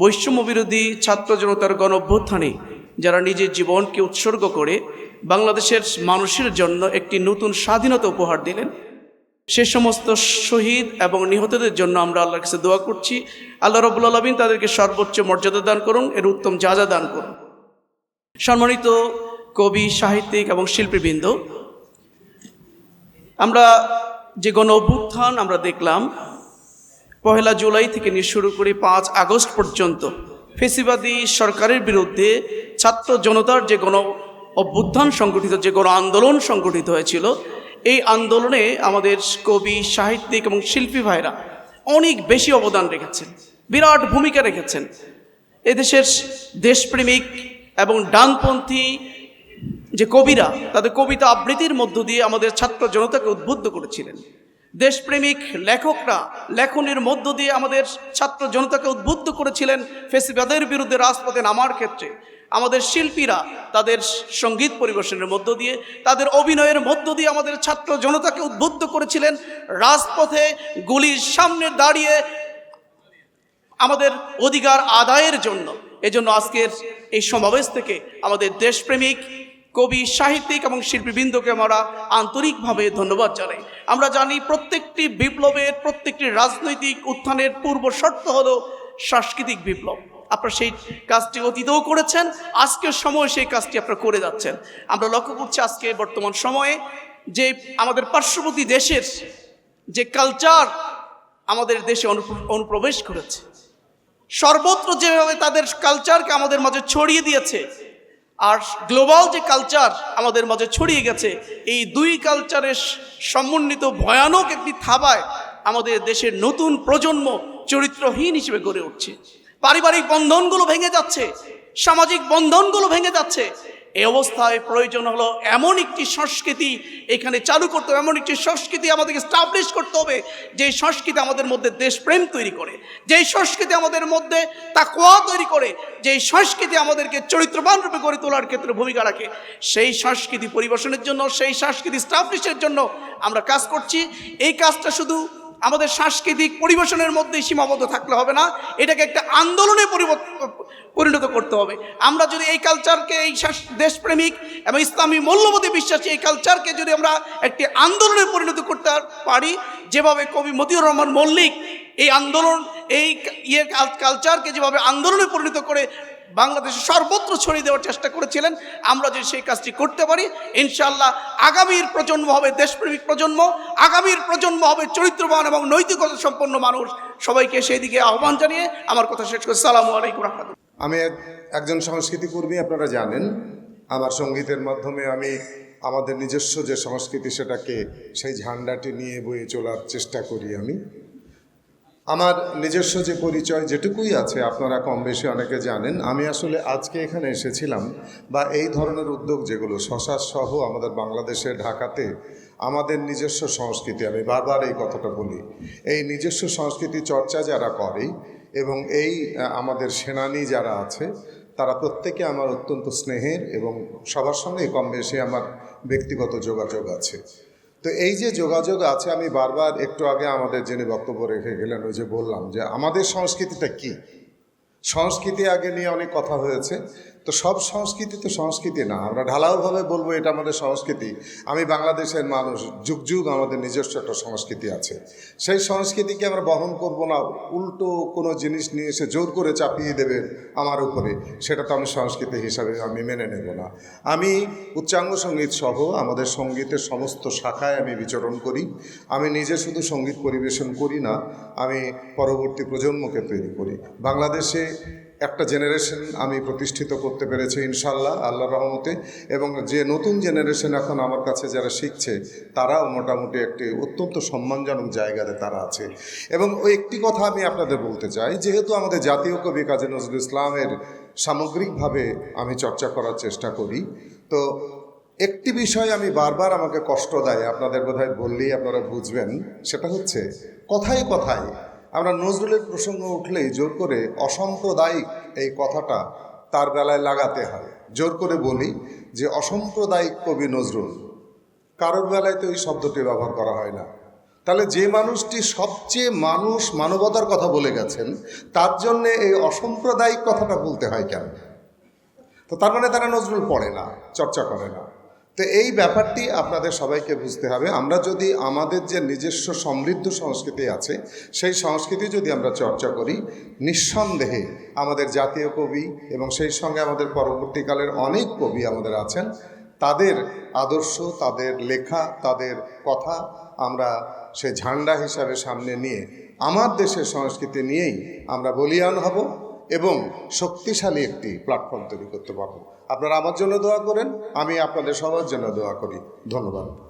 বৈষম্য বিরোধী ছাত্র জনতার গণ অভ্যুত্থানে যারা নিজের জীবনকে উৎসর্গ করে বাংলাদেশের মানুষের জন্য একটি নতুন স্বাধীনতা উপহার দিলেন, সে সমস্ত শহীদ এবং নিহতদের জন্য আমরা আল্লাহর কাছে দোয়া করছি। আল্লাহ রবুল আলমিন তাদেরকে সর্বোচ্চ মর্যাদা দান করুন, এর উত্তম যা যা দান করুন। সম্মানিত কবি, সাহিত্যিক এবং শিল্পীবৃন্দ, আমরা যে গণ অভ্যুত্থান আমরা দেখলাম পহেলা জুলাই থেকে নিয়ে শুরু করে পাঁচ আগস্ট পর্যন্ত। ফেসিবাদী সরকারের বিরুদ্ধে ছাত্র জনতার যে গণ অভ্যুত্থান সংগঠিত, যে গণ আন্দোলন সংগঠিত হয়েছিল, এই আন্দোলনে আমাদের কবি, সাহিত্যিক এবং শিল্পী ভাইরা অনেক বেশি অবদান রেখেছেন, বিরাট ভূমিকা রেখেছেন। এদেশের দেশপ্রেমিক এবং ডানপন্থী যে কবিরা, তাদের কবিতা আবৃত্তির মধ্য দিয়ে আমাদের ছাত্র জনতাকে উদ্বুদ্ধ করেছিলেন। দেশপ্রেমিক লেখকরা লেখনের মধ্য দিয়ে আমাদের ছাত্র জনতাকে উদ্বুদ্ধ করেছিলেন ফেসিবাদের বিরুদ্ধে রাজপথে নামার ক্ষেত্রে। আমাদের শিল্পীরা তাদের সংগীত পরিবেশনের মধ্য দিয়ে, তাদের অভিনয়ের মধ্য দিয়ে আমাদের ছাত্র জনতাকে উদ্বুদ্ধ করেছিলেন। রাজপথে গুলির সামনে দাঁড়িয়ে আমাদের অধিকার আদায়ের জন্য। এজন্য আজকের এই সমাবেশ থেকে আমাদের দেশপ্রেমিক কবি, সাহিত্যিক এবং শিল্পীবৃন্দকে আমরা আন্তরিকভাবে ধন্যবাদ জানাই। আমরা জানি প্রত্যেকটি বিপ্লবের, প্রত্যেকটি রাজনৈতিক উত্থানের পূর্ব শর্ত হলো সাংস্কৃতিক বিপ্লব। আপনারা সেই কাজটি অতীতেও করেছেন, আজকের সময় সেই কাজটি আপনারা করে যাচ্ছেন। আমরা লক্ষ্য করছি আজকে বর্তমান সময়ে যে আমাদের পার্শ্ববর্তী দেশের যে কালচার আমাদের দেশে অনুপ্রবেশ করেছে। সর্বত্র যেভাবে তাদের কালচারকে আমাদের মাঝে ছড়িয়ে দিয়েছে আর গ্লোবাল যে কালচার আমাদের মাঝে ছড়িয়ে গেছে, এই দুই কালচারের সমন্বিত ভয়ানক একটি থাবায় আমাদের দেশের নতুন প্রজন্ম চরিত্রহীন হিসেবে গড়ে উঠছে। পারিবারিক বন্ধনগুলো ভেঙে যাচ্ছে, সামাজিক বন্ধনগুলো ভেঙে যাচ্ছে এই অবস্থায় প্রয়োজন হলো এমন একটি সংস্কৃতি এখানে চালু করতে হবে, এমন একটি সংস্কৃতি আমাদেরকে স্টাবলিশ করতে হবে যে সংস্কৃতি আমাদের মধ্যে দেশপ্রেম তৈরি করে, যেই সংস্কৃতি আমাদের মধ্যে তা তাকোয়া তৈরি করে, যেই সংস্কৃতি আমাদেরকে চরিত্রবান রূপে গড়ে তোলার ক্ষেত্রে ভূমিকা রাখে, সেই সংস্কৃতি পরিবেশনের জন্য, সেই সংস্কৃতি স্টাবলিশের জন্য আমরা কাজ করছি। এই কাজটা শুধু আমাদের সাংস্কৃতিক পরিবেশনের মধ্যেই সীমাবদ্ধ থাকলে হবে না, এটাকে একটা আন্দোলনে পরিবর্তন পরিণত করতে হবে। আমরা যদি এই কালচারকে এই দেশপ্রেমিক এবং ইসলামী মূল্যবোধে বিশ্বাসী এই কালচারকে যদি আমরা একটি আন্দোলনে পরিণত করতে পারি, যেভাবে কবি মতিউর রহমান মল্লিক এই আন্দোলন, এই ইয়ে কালচারকে যেভাবে আন্দোলনে পরিণত করে বাংলাদেশে সর্বত্র ছড়িয়ে দেওয়ার চেষ্টা করেছিলেন, আমরা যদি সেই কাজটি করতে পারি ইনশাল্লাহ আগামীর প্রজন্ম হবে দেশপ্রেমিক প্রজন্ম, আগামীর প্রজন্ম হবে চরিত্রবান এবং নৈতিকতা সম্পন্ন মানুষ। সবাইকে সেই দিকে আহ্বান জানিয়ে আমার কথা শেষ করছি সালামু আলাইকুম রহমতুল্লাহ। আমি এক- একজন সংস্কৃতি কর্মী আপনারা জানেন। আমার সঙ্গীতের মাধ্যমে আমি আমাদের নিজস্ব যে সংস্কৃতি সেটাকে, সেই ঝান্ডাটি নিয়ে বয়ে চলার চেষ্টা করি আমি। আমার নিজস্ব যে পরিচয় যেটুকুই আছে, আপনারা কম বেশি অনেকে জানেন, আমি আসলে আজকে এখানে এসেছিলাম বা এই ধরনের উদ্যোগ যেগুলো শশার সহ আমাদের বাংলাদেশে, ঢাকাতে আমাদের নিজস্ব সংস্কৃতি, আমি বারবার এই কথাটা বলি। এই নিজস্ব সংস্কৃতি চর্চা যারা করে এবং এই আমাদের সেনানি যারা আছে, তারা প্রত্যেকে আমার অত্যন্ত স্নেহের এবং সবার সঙ্গেই কম বেশি আমার ব্যক্তিগত যোগাযোগ আছে। তো এই যে যোগাযোগ আছে, আমি বারবার একটু আগে আমাদের যিনি বক্তব্য রেখে গেলেন, ওই যে বললাম যে আমাদের সংস্কৃতিটা কি? সংস্কৃতি আগে নিয়ে অনেক কথা হয়েছে। তো সব সংস্কৃতি তো সংস্কৃতি না। আমরা ঢালাওভাবে বলব এটা আমাদের সংস্কৃতি। আমি বাংলাদেশের মানুষ, যুগ যুগ আমাদের নিজস্ব একটা সংস্কৃতি আছে। সেই সংস্কৃতিকে আমরা বহন করব না, উল্টো কোনো জিনিস নিয়ে এসে জোর করে চাপিয়ে দেবে আমার উপরে। সেটা তো আমি সংস্কৃতি হিসাবে আমি মেনে নেব না। আমি উচ্চাঙ্গ সংগীত সহ আমাদের সঙ্গীতের সমস্ত শাখায় আমি বিচরণ করি। আমি নিজে শুধু সংগীত পরিবেশন করি না, আমি পরবর্তী প্রজন্মকে তৈরি করি। বাংলাদেশে একটা জেনারেশন আমি প্রতিষ্ঠিত করতে পেরেছি ইনশাল্লাহ আল্লাহ রহমতে। এবং যে নতুন জেনারেশন এখন আমার কাছে যারা শিখছে, তারাও মোটামুটি একটি অত্যন্ত সম্মানজনক জায়গাতে তারা আছে। এবং ওই একটি কথা আমি আপনাদের বলতে চাই, যেহেতু আমাদের জাতীয় কবি কাজী নজরুল ইসলামের সামগ্রিকভাবে আমি চর্চা করার চেষ্টা করি, তো একটি বিষয় আমি বারবার আমাকে কষ্ট দেয়, আপনাদের বোধহয় বললেই আপনারা বুঝবেন, সেটা হচ্ছে কথায় কথায় আমরা নজরুলের প্রসঙ্গ উঠলেই জোর করে অসাম্প্রদায়িক এই কথাটা তার বেলায় লাগাতে হয়। জোর করে বলি যে অসাম্প্রদায়িক কবি নজরুল, কারোর বেলায় তো এই শব্দটি ব্যবহার করা হয় না। তাহলে যে মানুষটি সবচেয়ে মানুষ মানবতার কথা বলে গেছেন, তার জন্য এই অসাম্প্রদায়িক কথাটা বলতে হয় কেন? তো তার মানে তারা নজরুল পড়ে না, চর্চা করে না। তো এই ব্যাপারটি আপনাদের সবাইকে বুঝতে হবে। আমরা যদি আমাদের যে নিজস্ব সমৃদ্ধ সংস্কৃতি আছে, সেই সংস্কৃতি যদি আমরা চর্চা করি, নিঃসন্দেহে আমাদের জাতীয় কবি এবং সেই সঙ্গে আমাদের পরবর্তীকালের অনেক কবি আমাদের আছেন। তাদের আদর্শ, তাদের লেখা, তাদের কথা আমরা সে ঝান্ডা হিসাবে সামনে নিয়ে, আমার দেশের সংস্কৃতি নিয়েই আমরা বলিয়ান হব। এবং শক্তিশালী একটি প্ল্যাটফর্ম তৈরি করতে পারব। আপনারা আমার জন্য দোয়া করেন, আমি আপনাদের সবার জন্য দোয়া করি। ধন্যবাদ।